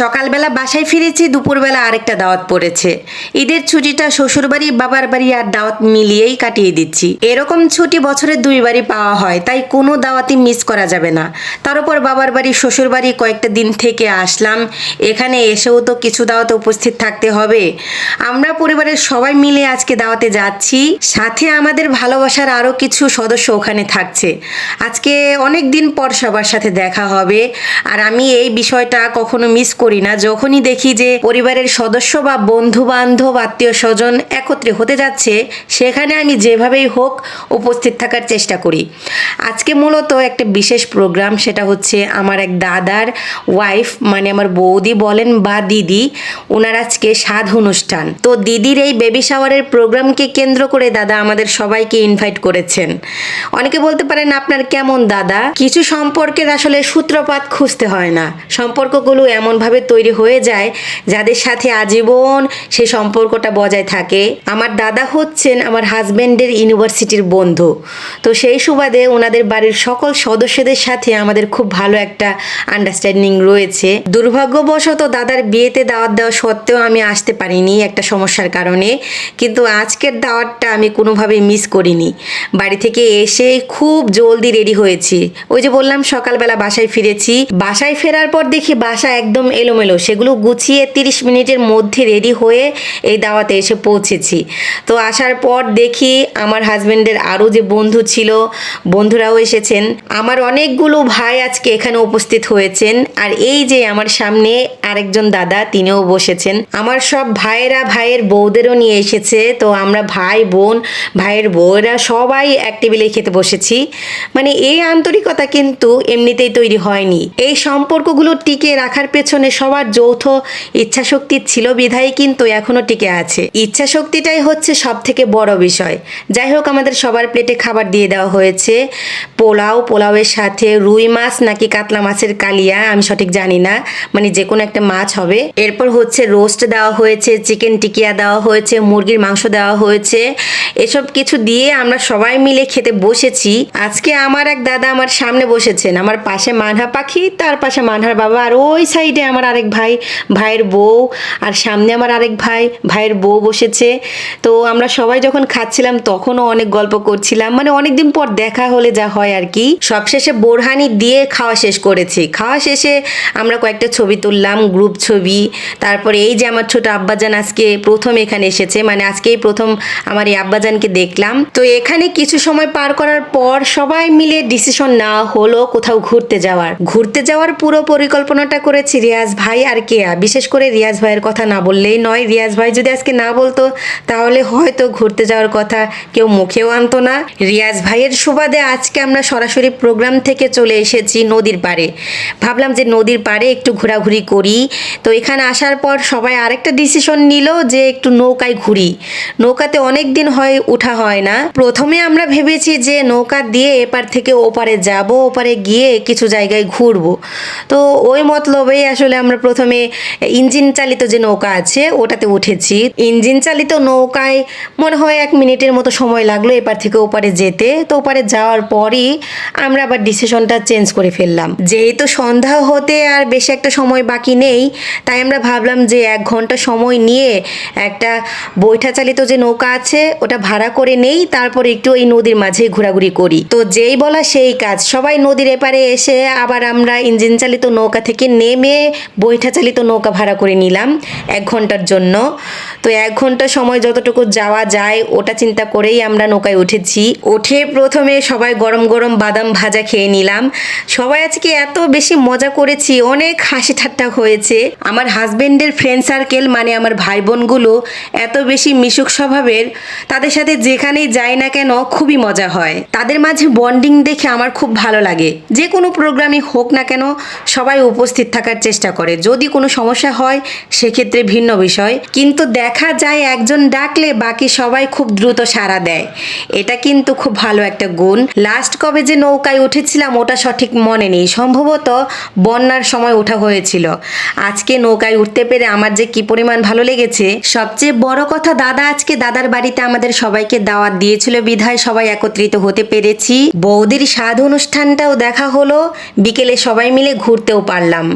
সকালবেলা বাসায় ফিরেছি, দুপুরবেলা আরেকটা দাওয়াত পড়েছে। ঈদের ছুটিটা শ্বশুরবাড়ি বাবার বাড়ি আর দাওয়াত মিলিয়েই কাটিয়ে দিচ্ছি। এরকম ছুটি বছরে দুইবারই পাওয়া হয়, তাই কোনো দাওয়াতই মিস করা যাবে না। তার উপর বাবার বাড়ি শ্বশুর বাড়ি কয়েকটা দিন থেকে আসলাম। এখানে এসেও তো কিছু দাওয়াতে উপস্থিত থাকতে হবে। আমরা পরিবারের সবাই মিলে আজকে দাওয়াতে যাচ্ছি। সাথে আমাদের ভালোবাসার আরও কিছু সদস্য ওখানে থাকছে। আজকে অনেক দিন পর সবার সাথে দেখা হবে। আর আমি এই বিষয়টা কখনো মিস করি না। যখনই দেখি যে পরিবারের সদস্য বা বন্ধু বান্ধব আত্মীয় স্বজন একত্রে হতে যাচ্ছে, সেখানে আমি যেভাবেই হোক উপস্থিত থাকার চেষ্টা করি। আজকে মূলত একটা বিশেষ প্রোগ্রাম সেটা হচ্ছে আমার এক দাদার ওয়াইফ মানে আমার বৌদি বলেন বা দিদি ওনার আজকে সাধ অনুষ্ঠান। তো দিদির এই বেবি শাওয়ারের প্রোগ্রামকে কেন্দ্র করে দাদা আমাদের সবাইকে ইনভাইট করেছেন। অনেকে বলতে পারেন, আপনার কেমন দাদা? কিছু সম্পর্কের আসলে সূত্রপাত খুঁজতে হয় না। সম্পর্কগুলো এমনভাবে তৈরি হয়ে যায়, যাদের সাথে আজীবন সেই সম্পর্কটা বজায় থাকে। আমার দাদা হচ্ছেন আমার হাজব্যান্ডের ইউনিভার্সিটির বন্ধু। তো সেই সুবাদে ওনাদের বাড়ির সকল সদস্যদের সাথে আমাদের খুব ভালো একটা আন্ডারস্ট্যান্ডিং রয়েছে। দুর্ভাগ্যবশত দাদার বিয়েতে দাওয়াত দেওয়া সত্ত্বেও আমি আসতে পারিনি একটা সমস্যার কারণে। কিন্তু আজকের দাওয়াতটা আমি কোনোভাবেই মিস করিনি। বাড়ি থেকে এসে খুব জলদি রেডি হয়েছি। ওই যে বললাম, সকালবেলা বাসায় ফিরেছি। বাসায় ফেরার পর দেখি বাসা একদম এলোমেলো, সেগুলো গুছিয়ে তিরিশ মিনিটের মধ্যে রেডি হয়ে এই দাওয়াতে এসে পৌঁছেছি। তো আসার পর দেখি আমার হাজব্যান্ডের আরও যে বন্ধু ছিল, বন্ধুরাও এসেছেন। আমার অনেকগুলো ভাই আজকে এখানে উপস্থিত হয়েছেন। আর এই যে আমার সামনে আরেকজন দাদা, তিনিও বসেছেন। আমার সব ভাইয়েরা ভাইয়ের বউদেরও নিয়ে এসেছে। তো আমরা ভাই, বোন, ভাইয়ের বউয়েরা সবাই এক টেবিলে খেতে বসেছি। মানে এই আন্তরিকতা কিন্তু এমনিতেই তৈরি হয়নি। এই সম্পর্কগুলো টিকে রাখার পেছনে সবার যৌথ ইচ্ছাশক্তি ছিল বিধায় কিন্তু এখনও টিকে আছে। ইচ্ছা শক্তিটাই হচ্ছে সব থেকে বড় বিষয়। যাই হোক, আমাদের সবার প্লেটে খাবার দিয়ে দেওয়া হয়েছে। পোলাও, পোলাওয়ের সাথে রুই মাছ নাকি কাতলা মাছের কালিয়া, আমি সঠিক জানি না। মানে যে কোনো একটা মাছ হবে। এরপর হচ্ছে রোস্ট দেওয়া হয়েছে, চিকেন টিকিয়া দেওয়া হয়েছে, মুরগির মাংস দেওয়া হয়েছে। এসব কিছু দিয়ে আমরা সবাই মিলে খেতে বসেছি। আজকে আমার এক দাদা আমার সামনে বসেছেন। আমার পাশে মানহা পাখি, তার পাশে মানহার বাবা, আর ওই সাইডে আমার আরেক ভাই, ভাইয়ের বউ, আর সামনে আমার আরেক ভাই, ভাইয়ের বউ বসেছে। তো আমরা সবাই যখন খাচ্ছিলাম তখনও অনেক গল্প করছিলাম। মানে অনেকদিন পর দেখা হলে যা হয় আর কি। সবশেষে বোরহানি দিয়ে খাওয়া শেষ করেছি। খাওয়া শেষে আমরা কয়েকটা ছবি তুললাম গ্রুপ ছবি। তারপরে এই যে আমার ছোট আব্বাজান আজকে প্রথম এখানে এসেছে। মানে আজকেই প্রথম আমার এই আব্বাজানকে দেখলাম। তো এখানে কিছু সময় পার করার পর সবাই মিলে ডিসিশন নেওয়া হলো কোথাও ঘুরতে যাওয়ার। ঘুরতে যাওয়ার পুরো পরিকল্পনাটা করেছি রিয়াজ। ভাই আর কেয়া বিশেষ করে রিয়াজ ভাইয়ের কথা না বললেই নয়। রিয়াজ ভাই যদি আজকে না বলতো, তাহলে হয়তো ঘুরতে যাওয়ার কথা কেউ মুখেও আনতো না। রিয়াজ ভাইয়ের সুবাদে আজকে আমরা সরাসরি প্রোগ্রাম থেকে চলে এসেছি নদীর পাড়ে। ভাবলাম যে নদীর পাড়ে একটু ঘোরাঘুরি করি। তো এখানে আসার পর সবাই আরেকটা ডিসিশন নিল যে একটু নৌকায় ঘুরি। নৌকাতে অনেক দিন হয় উঠা হয় না। প্রথমে আমরা ভেবেছি যে নৌকা দিয়ে এপার থেকে ওপারে যাব, ওপারে গিয়ে কিছু জায়গায় ঘুরবো। তো ওই মতলবেই আসলে আমরা প্রথমে ইঞ্জিন চালিত যে নৌকা আছে, ওটাতে উঠেছি। ইঞ্জিন চালিত নৌকায় মনে হয় এক মিনিটের মতো সময় লাগল এপার থেকে ওপারে যেতে। তো ওপারে যাওয়ার পরই আমরা আবার ডিসিশনটা চেঞ্জ করে ফেললাম। যেহেতু সন্ধ্যা হতে আর বেশি একটা সময় বাকি নেই, তাই আমরা ভাবলাম যে এক ঘণ্টা সময় নিয়ে একটা বৈঠা চালিত যে নৌকা আছে, ওটা ভাড়া করে নেই, তারপর একটু এই নদীর মাঝে ঘোরাঘুরি করি। তো যেই বলা সেই কাজ, সবাই নদীর এপারে এসে আবার আমরা ইঞ্জিন চালিত নৌকা থেকে নেমে বৈঠা চালিত নৌকা ভাড়া করে নিলাম এক ঘণ্টার জন্য। তো এক ঘণ্টা সময় যতটুকু যাওয়া যায়, ওটা চিন্তা করেই আমরা নৌকায় উঠেছি। উঠে প্রথমে সবাই গরম গরম বাদাম ভাজা খেয়ে নিলাম। সবাই আজকে এত বেশি মজা করেছি, অনেক হাসি ঠাট্টা হয়েছে। আমার হাজবেন্ডের ফ্রেন্ড সার্কেল মানে আমার ভাই বোনগুলো এত বেশি মিশুক স্বভাবের, তাদের সাথে যেখানেই যাই না কেন খুবই মজা হয়। তাদের মাঝে বন্ডিং দেখে আমার খুব ভালো লাগে। যে কোনো প্রোগ্রামই হোক না কেন, সবাই উপস্থিত থাকার চেষ্টা করে। যদি কোনো সমস্যা হয়, সেক্ষেত্রে ভিন্ন বিষয়। কিন্তু দেখা যায় একজন ডাকলে বাকি সবাই খুব দ্রুত সাড়া দেয়। এটা কিন্তু খুব ভালো একটা গুণ। লাস্ট কবে যে নৌকায় উঠেছিলাম, ওটা সঠিক মনে নেই। সম্ভবত বন্যার সময় ওঠা হয়েছিল। আজকে নৌকায় উঠতে পেরে আমার যে কি পরিমাণ ভালো লেগেছে, সবচেয়ে বড় কথা দাদা আজকে দাদার বাড়িতে আমাদের সবাইকে দাওয়াত দিয়েছিল। বিধায় সবাই একত্রিত হতে পেরেছি। বৌদির স্বাদ অনুষ্ঠানটাও দেখা হলো। বিকেলে সবাই মিলে ঘুরতেও পারলাম।